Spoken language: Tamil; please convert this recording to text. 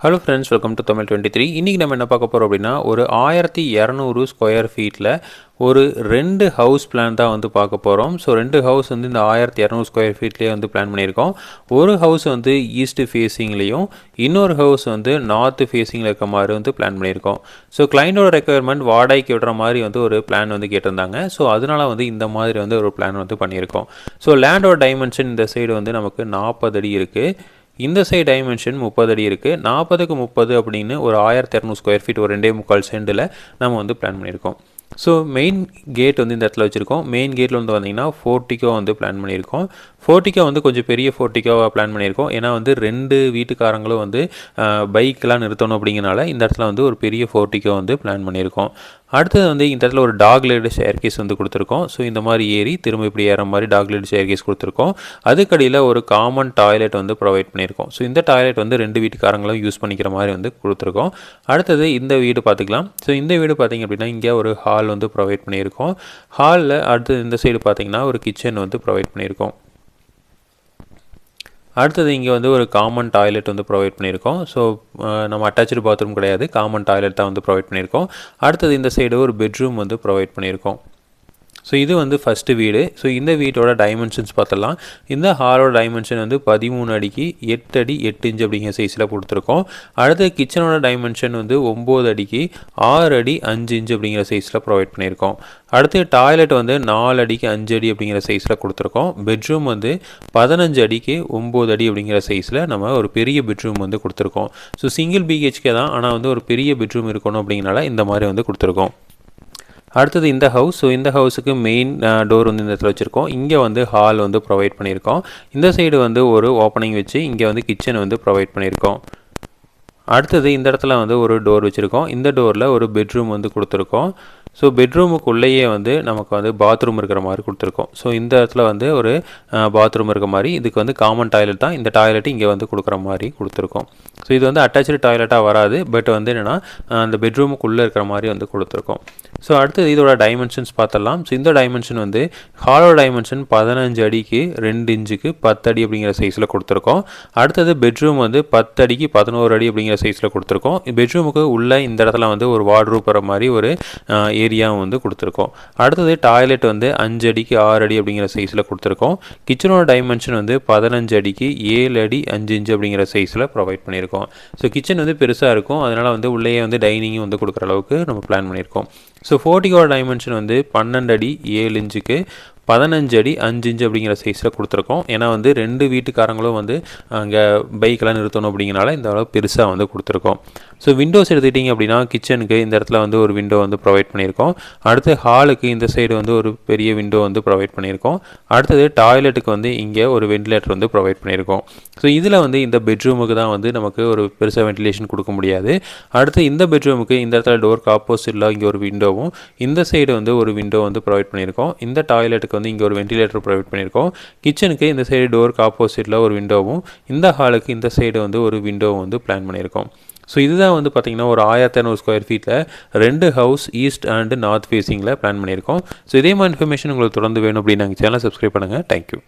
Hello friends welcome to Tamil twenty three இன்றைக்கி நம்ம என்ன பார்க்க போகிறோம் அப்படின்னா ஒரு ஆயிரத்தி இரநூறு ஸ்கொயர் ஃபீட்டில் ஒரு ரெண்டு ஹவுஸ் பிளான் தான் வந்து பார்க்க போகிறோம் ஸோ ரெண்டு ஹவுஸ் வந்து இந்த ஆயிரத்தி இரநூறு ஸ்கொயர் ஃபீட்லேயே வந்து பிளான் பண்ணியிருக்கோம். ஒரு ஹவுஸ் வந்து ஈஸ்ட் ஃபேஸிங்லேயும் இன்னொரு ஹவுஸ் வந்து நார்த் ஃபேஸிங்கில் இருக்க மாதிரி வந்து பிளான் பண்ணியிருக்கோம். ஸோ கிளைண்டோட ரெக்குயர்மெண்ட் வாடகைக்கு விடுற மாதிரி வந்து ஒரு பிளான் வந்து கேட்டிருந்தாங்க. ஸோ அதனால் வந்து இந்த மாதிரி வந்து ஒரு பிளான் வந்து பண்ணியிருக்கோம். ஸோ லேண்டோட டைமென்ஷன் இந்த சைடு வந்து நமக்கு நாற்பது அடி இருக்குது இந்த சைடு டைமென்ஷன் முப்பது அடி இருக்குது நாற்பதுக்கு முப்பது அப்படின்னு ஒரு ஆயிரத்தி இரநூறு ஸ்கொயர் ஃபீட் ஒரு ரெண்டே முக்கால் சென்டில் நம்ம வந்து பிளான் பண்ணியிருக்கோம். ஸோ மெயின் கேட் வந்து இந்த இடத்துல வச்சுருக்கோம். மெயின் கேட்டில் வந்து வந்தீங்கன்னா ஃபோர்ட்டிக்கோ வந்து பிளான் பண்ணியிருக்கோம். ஃபோர்ட்டிக்கோ வந்து கொஞ்சம் பெரிய ஃபோர்ட்டிக்கோவாக பிளான் பண்ணியிருக்கோம். ஏன்னா வந்து ரெண்டு வீட்டுக்காரங்களும் வந்து பைக்கெலாம் நிறுத்தணும் அப்படிங்கிறனால இந்த இடத்துல வந்து ஒரு பெரிய ஃபோர்ட்டிக்கோ வந்து பிளான் பண்ணியிருக்கோம். அடுத்தது வந்து இந்த இடத்துல ஒரு டாக் லேடு ஷேர்கேஸ் வந்து கொடுத்துருக்கோம். ஸோ இந்த மாதிரி ஏறி திரும்ப இப்படி ஏற மாதிரி டாக் லேடு ஷேர்கேஸ் கொடுத்துருக்கோம். அதுக்கடியில் ஒரு காமன் டாய்லெட் வந்து ப்ரொவைட் பண்ணியிருக்கோம். ஸோ இந்த டாய்லெட் வந்து ரெண்டு வீட்டுக்காரங்களும் யூஸ் பண்ணிக்கிற மாதிரி வந்து கொடுத்துருக்கோம். அடுத்தது இந்த வீடு பார்த்துக்கலாம். ஸோ இந்த வீடு பார்த்திங்க அப்படின்னா இங்கே ஒரு ஹால் வந்து ப்ரொவைட் பண்ணியிருக்கோம். ஹாலில் அடுத்தது இந்த சைடு பார்த்திங்கன்னா ஒரு கிச்சன் வந்து ப்ரொவைட் பண்ணியிருக்கோம். அடுத்தது இங்கே வந்து ஒரு காமன் டாய்லெட் வந்து ப்ரொவைட் பண்ணியிருக்கோம். ஸோ நம்ம அட்டாச்சு பாத்ரூம் கிடையாது. காமன் டாய்லெட் தான் வந்து ப்ரொவைட் பண்ணியிருக்கோம். அடுத்தது இந்த சைடு ஒரு பெட்ரூம் வந்து ப்ரொவைட் பண்ணியிருக்கோம். ஸோ இது வந்து ஃபஸ்ட்டு வீடு. ஸோ இந்த வீட்டோட டைமென்ஷன்ஸ் பார்த்தலாம் இந்த ஹாலோட டைமென்ஷன் வந்து பதிமூணு அடிக்கு எட்டு அடி எட்டு இன்ச் அப்படிங்கிற சைஸில் கொடுத்துருக்கோம். அடுத்து கிச்சனோட டைமென்ஷன் வந்து ஒம்பது அடிக்கு ஆறு அடி அஞ்சு இன்ச் அப்படிங்கிற சைஸில் ப்ரொவைட் பண்ணியிருக்கோம். அடுத்து டாய்லெட் வந்து நாலு அடிக்கு அஞ்சு அடி அப்படிங்கிற சைஸில் கொடுத்துருக்கோம். பெட்ரூம் வந்து பதினஞ்சு அடிக்கு ஒம்பது அடி அப்படிங்கிற சைஸில் நம்ம ஒரு பெரிய பெட்ரூம் வந்து கொடுத்துருக்கோம். ஸோ சிங்கிள் பிஹெச்கே தான். ஆனால் வந்து ஒரு பெரிய பெட்ரூம் இருக்கணும் அப்படிங்கிறனால இந்த மாதிரி வந்து கொடுத்துருக்கோம். அடுத்தது இந்த ஹவுஸ் ஸோ இந்த ஹவுஸுக்கு மெயின் டோர் வந்து இந்த இடத்துல வச்சுருக்கோம். இங்கே வந்து ஹால் வந்து ப்ரொவைட் பண்ணியிருக்கோம். இந்த சைடு வந்து ஒரு ஓப்பனிங் வச்சு இங்கே வந்து கிச்சன் வந்து ப்ரொவைட் பண்ணியிருக்கோம். அடுத்தது இந்த இடத்துல வந்து ஒரு டோர் வச்சுருக்கோம். இந்த டோரில் ஒரு பெட்ரூம் வந்து கொடுத்துருக்கோம். ஸோ பெட்ரூமுக்குள்ளேயே வந்து நமக்கு வந்து பாத்ரூம் இருக்கிற மாதிரி கொடுத்துருக்கோம். ஸோ இந்த இடத்துல வந்து ஒரு பாத்ரூம் இருக்கிற மாதிரி இதுக்கு வந்து காமன் டாய்லெட் தான் இந்த டாய்லெட் இங்கே வந்து கொடுக்குற மாதிரி கொடுத்துருக்கோம். ஸோ இது வந்து அட்டாச்சு டாய்லெட்டாக வராது பட் வந்து என்னென்னா அந்த பெட்ரூமுக்குள்ளே இருக்கிற மாதிரி வந்து கொடுத்துருக்கோம். ஸோ அடுத்தது இதோட டைமென்ஷன்ஸ் பார்த்தலாம் ஸோ இந்த டைமென்ஷன் வந்து ஹாலோ டைமென்ஷன் பதினஞ்சு அடிக்கு ரெண்டு இன்ச்சுக்கு பத்தடி அப்படிங்கிற சைஸில் கொடுத்துருக்கோம். அடுத்தது பெட்ரூம் வந்து பத்தடிக்கு பதினோரு அடி அப்படிங்கிற சைஸில் கொடுத்துருக்கோம். பெட்ரூமுக்கு உள்ளே இந்த இடத்துல வந்து ஒரு வார்ட்ரூப் வர மாதிரி ஒரு ஏரியாவும் வந்து கொடுத்துருக்கோம். அடுத்தது டாய்லெட் வந்து அஞ்சு அடிக்கு ஆறு அடி அப்படிங்கிற சைஸில் கொடுத்துருக்கோம். கிச்சனோட டைமென்ஷன் வந்து பதினஞ்சு அடிக்கு ஏழு அடி அஞ்சு இன்ச்சு அப்படிங்கிற சைஸில் ப்ரொவைட் பண்ணியிருக்கோம். ஸோ கிச்சன் வந்து பெருசாக இருக்கும். அதனால் வந்து உள்ளேயே வந்து டைனிங்கும் வந்து கொடுக்குற அளவுக்கு நம்ம பிளான் பண்ணியிருக்கோம். ஸோ ஃபோர்ட்டிக்கோட டைமென்ஷன் வந்து பன்னெண்டு அடி ஏழு இன்ச்சுக்கு பதினஞ்சு அடி அஞ்சு இன்ச்சு அப்படிங்கிற சைஸில் கொடுத்துருக்கோம். ஏன்னா வந்து ரெண்டு வீட்டுக்காரங்களும் வந்து அங்கே பைக்கெலாம் நிறுத்தணும் அப்படிங்கிறனால இந்த அளவு பெருசாக வந்து கொடுத்துருக்கோம். ஸோ விண்டோஸ் எடுத்துக்கிட்டிங்க அப்படின்னா கிச்சனுக்கு இந்த இடத்துல வந்து ஒரு விண்டோ வந்து ப்ரொவைட் பண்ணியிருக்கோம். அடுத்து ஹாலுக்கு இந்த சைடு வந்து ஒரு பெரிய விண்டோ வந்து ப்ரொவைட் பண்ணியிருக்கோம். அடுத்தது டாய்லெட்டுக்கு வந்து இங்கே ஒரு வென்டிலேட்டர் வந்து ப்ரொவைட் பண்ணியிருக்கோம். ஸோ இதில் வந்து இந்த பெட்ரூமுக்கு தான் வந்து நமக்கு ஒரு பெருசாக வென்டிலேஷன் கொடுக்க முடியாது. அடுத்து இந்த பெட்ரூமுக்கு இந்த இடத்துல டோருக்கு ஆப்போசிட்டில் இங்கே ஒரு விண்டோவும் இந்த சைடு வந்து ஒரு விண்டோ வந்து ப்ரொவைட் பண்ணியிருக்கோம். இந்த டாய்லெட்டுக்கு வந்து இங்கே ஒரு வென்டிலேட்டர் ப்ரொவைட் பண்ணியிருக்கோம். கிச்சனுக்கு இந்த சைடு டோருக்கு ஆப்போசிட்டில் ஒரு விண்டோவும் இந்த ஹாலுக்கு இந்த சைடு வந்து ஒரு விண்டோவும் வந்து பிளான் பண்ணியிருக்கோம். ஸோ இதுதான் வந்து பார்த்திங்கன்னா ஒரு ஆயிரத்தி இரநூறு ஸ்கொயர் ஃபீட்டில் ரெண்டு ஹவுஸ் ஈஸ்ட் அண்ட் நார்த் ஃபேஸிங்கில் பிளான் பண்ணியிருக்கோம். ஸோ இதே மாதிரி இன்ஃபர்மேஷன் உங்களுக்கு தொடர்ந்து வேணும் அப்படின்னு நாங்கள் சேனல் சப்ஸ்கிரைப் பண்ணுங்கள் தேங்க்யூ